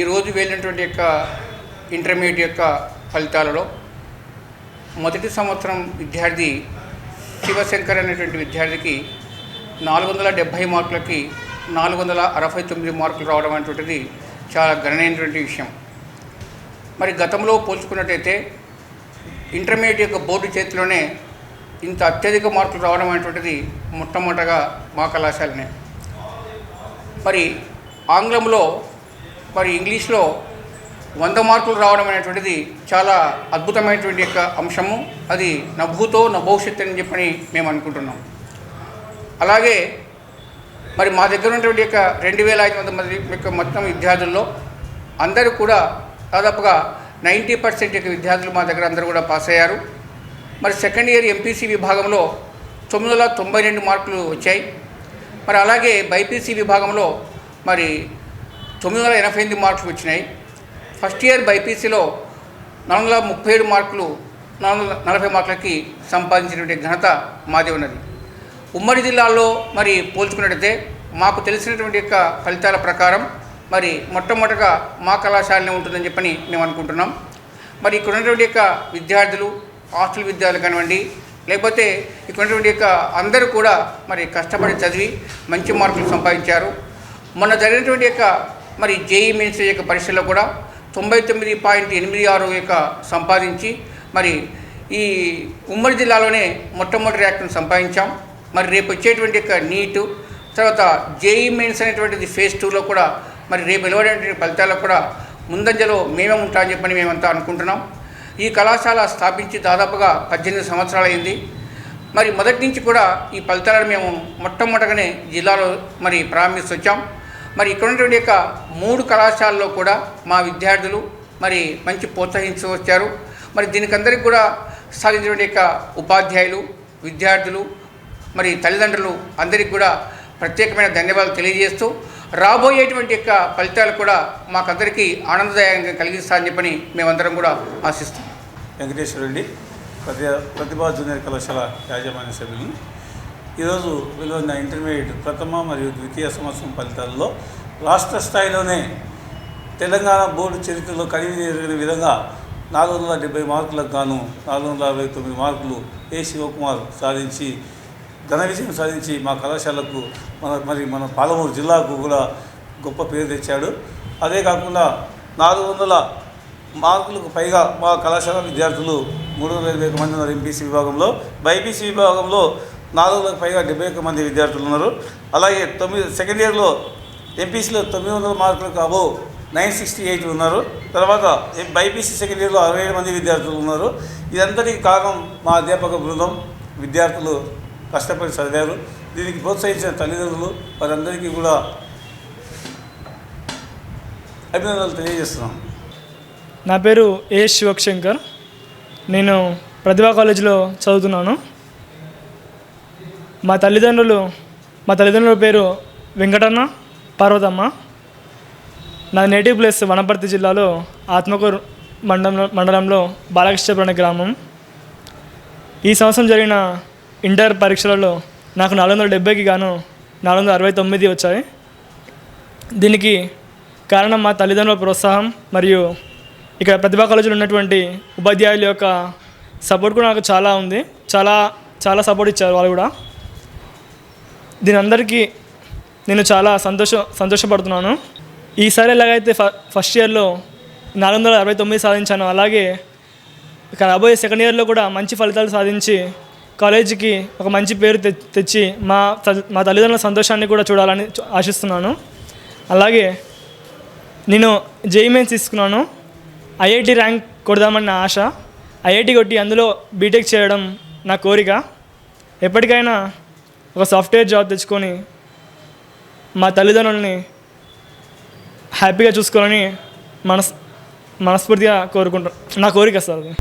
ఈరోజు వెళ్ళినటువంటి యొక్క ఇంటర్మీడియట్ యొక్క ఫలితాలలో మొదటి సంవత్సరం విద్యార్థి శివశంకర్ అనేటువంటి విద్యార్థికి నాలుగు వందల డెబ్భై మార్కులకి నాలుగు వందల అరవై తొమ్మిది మార్కులు రావడం అనేటువంటిది చాలా గణనీయమైనటువంటి విషయం. మరి గతంలో పోల్చుకున్నట్టయితే ఇంటర్మీడియట్ యొక్క బోర్డు చేతిలోనే ఇంత అత్యధిక మార్కులు రావడం అనేటువంటిది మొట్టమొదటగా మా కళాశాలనే. మరి ఆంగ్లంలో మరి ఇంగ్లీష్లో వంద మార్కులు రావడం అనేటువంటిది చాలా అద్భుతమైనటువంటి యొక్క అంశము. అది నభూతో నభవిష్యత్ అని చెప్పని మేము అనుకుంటున్నాం. అలాగే మరి మా దగ్గర ఉన్నటువంటి యొక్క రెండు వేల ఐదు వందల మంది యొక్క మొత్తం విద్యార్థుల్లో అందరూ కూడా దాదాపుగా నైంటీ పర్సెంట్ యొక్క విద్యార్థులు మా దగ్గర అందరూ కూడా పాస్ అయ్యారు. మరి సెకండ్ ఇయర్ ఎంపీసీ విభాగంలో తొమ్మిది వందల తొంభై రెండు మార్కులు వచ్చాయి. మరి అలాగే బైపీసీ విభాగంలో మరి తొమ్మిది వందల ఎనభై ఎనిమిది మార్కులు వచ్చినాయి. ఫస్ట్ ఇయర్ బైపీసీలో నాలుగు వందల ముప్పై ఏడు మార్కులు నాలుగు వందల నలభై మార్కులకి సంపాదించినటువంటి ఘనత మాదే ఉన్నది. ఉమ్మడి జిల్లాలో మరి పోల్చుకున్నట్టయితే మాకు తెలిసినటువంటి యొక్క ఫలితాల ప్రకారం మరి మొట్టమొదటగా మా కళాశాలనే ఉంటుందని చెప్పని మేము అనుకుంటున్నాం. మరి ఇక్కడ ఉన్నటువంటి యొక్క విద్యార్థులు హాస్టల్ విద్యార్థులు కానివ్వండి లేకపోతే ఇక్కడ ఉన్నటువంటి యొక్క అందరూ కూడా మరి కష్టపడి చదివి మంచి మార్కులు సంపాదించారు. మొన్న జరిగినటువంటి యొక్క మరి జేఈ మెయిన్స్ యొక్క పరీక్షలో కూడా తొంభై తొమ్మిది పాయింట్ ఎనిమిది ఆరు యొక్క సంపాదించి మరి ఈ ఉమ్మడి జిల్లాలోనే మొట్టమొదటి ర్యాంకును సంపాదించాం. మరి రేపు వచ్చేటువంటి యొక్క నీటు తర్వాత జేఈ మెయిన్స్ అనేటువంటిది ఫేజ్ టూలో కూడా మరి రేపు వెలువడేటువంటి ఫలితాల్లో కూడా ముందంజలో మేమే ఉంటామని చెప్పని మేమంతా అనుకుంటున్నాం. ఈ కళాశాల స్థాపించి దాదాపుగా పద్దెనిమిది సంవత్సరాలు అయింది. మరి మొదటి నుంచి కూడా ఈ ఫలితాలను మేము మొట్టమొదటగానే జిల్లాలో మరి ప్రారంభిస్తొచ్చాం మరి ఇక్కడ ఉన్నటువంటి యొక్క మూడు కళాశాలలో కూడా మా విద్యార్థులు మరి మంచి ప్రోత్సహించు వచ్చారు. మరి దీనికందరికి కూడా సాధించినటువంటి యొక్క ఉపాధ్యాయులు విద్యార్థులు మరి తల్లిదండ్రులు అందరికీ కూడా ప్రత్యేకమైన ధన్యవాదాలు తెలియజేస్తూ రాబోయేటువంటి యొక్క ఫలితాలు కూడా మాకందరికీ ఆనందదాయకంగా కలిగిస్తారని చెప్పని మేమందరం కూడా ఆశిస్తాం వెంకటేశ్వరండి ప్రతి ప్రతిభా జూనియర్ కళాశాల యాజమాన్య సభ్యులు. ఈరోజు వెలువడిన ఇంటర్మీడియట్ ప్రథమ మరియు ద్వితీయ సంవత్సరం ఫలితాల్లో రాష్ట్ర స్థాయిలోనే తెలంగాణ బోర్డు చరిత్రలో కడిగి జరిగిన విధంగా నాలుగు వందల డెబ్బై మార్కులకు గాను నాలుగు వందల అరవై తొమ్మిది మార్కులు ఏ శివకుమార్ సాధించి ఘన విజయం సాధించి మా కళాశాలకు మన మరి మన పాలమూరు జిల్లాకు కూడా గొప్ప పేరు తెచ్చాడు. అదే కాకుండా నాలుగు వందల మార్కులకు పైగా మా కళాశాల విద్యార్థులు మూడు వందల ఇరవై మంది ఉన్నారు ఎంపీసీ విభాగంలో. బైపీసీ విభాగంలో నాలుగులకు పైగా డెబ్బై ఒక్క మంది విద్యార్థులు ఉన్నారు. అలాగే తొమ్మిది సెకండ్ ఇయర్లో ఎంపీసీలో తొమ్మిది వందల మార్కులకు అబో నైన్ సిక్స్టీ ఎయిట్ ఉన్నారు. తర్వాత బైపీసీ సెకండ్ ఇయర్లో అరవై ఏడు మంది విద్యార్థులు ఉన్నారు. ఇదంతటికి కారణం మా అధ్యాపక బృందం విద్యార్థులు కష్టపడి చదివారు. దీనికి ప్రోత్సహించిన తల్లిదండ్రులు వారందరికీ కూడా అభినందనలు తెలియజేస్తున్నాం. నా పేరు ఏ శివశంకర్. నేను ప్రతిభా కాలేజీలో చదువుతున్నాను. మా తల్లిదండ్రులు మా తల్లిదండ్రుల పేరు వెంకటన్న పార్వతమ్మ. నా నేటివ్ ప్లేస్ వనపర్తి జిల్లాలో ఆత్మకూరు మండలంలో మండలంలో బాలకృష్ణపురం గ్రామం. ఈ సంవత్సరం జరిగిన ఇంటర్ పరీక్షలలో నాకు నాలుగు వందల డెబ్బైకి గాను నాలుగు వందల అరవై తొమ్మిది వచ్చాయి. దీనికి కారణం మా తల్లిదండ్రుల ప్రోత్సాహం మరియు ఇక్కడ ప్రతిభా కాలేజీలో ఉన్నటువంటి ఉపాధ్యాయుల యొక్క సపోర్ట్ కూడా నాకు చాలా ఉంది. చాలా చాలా సపోర్ట్ ఇచ్చారు వాళ్ళు కూడా. దీని అందరికీ నేను చాలా సంతోష సంతోషపడుతున్నాను. ఈసారి ఎలాగైతే ఫ ఫస్ట్ ఇయర్లో నాలుగు వందల అరవై తొమ్మిది సాధించాను అలాగే ఇక రాబోయే సెకండ్ ఇయర్లో కూడా మంచి ఫలితాలు సాధించి కాలేజీకి ఒక మంచి పేరు తె తెచ్చి మా మా తల్లిదండ్రుల సంతోషాన్ని కూడా చూడాలని ఆశిస్తున్నాను. అలాగే నేను జేఈమెన్స్ తీసుకున్నాను. ఐఐటి ర్యాంక్ కొడదామని నా ఆశ. ఐఐటి కొట్టి అందులో బీటెక్ చేయడం నా కోరిక. ఎప్పటికైనా ఒక సాఫ్ట్వేర్ జాబ్ తెచ్చుకొని మా తల్లిదండ్రులని హ్యాపీగా చూసుకోవాలని మనస్ మనస్ఫూర్తిగా కోరుకుంటాను నా కోరిక సార్ అది.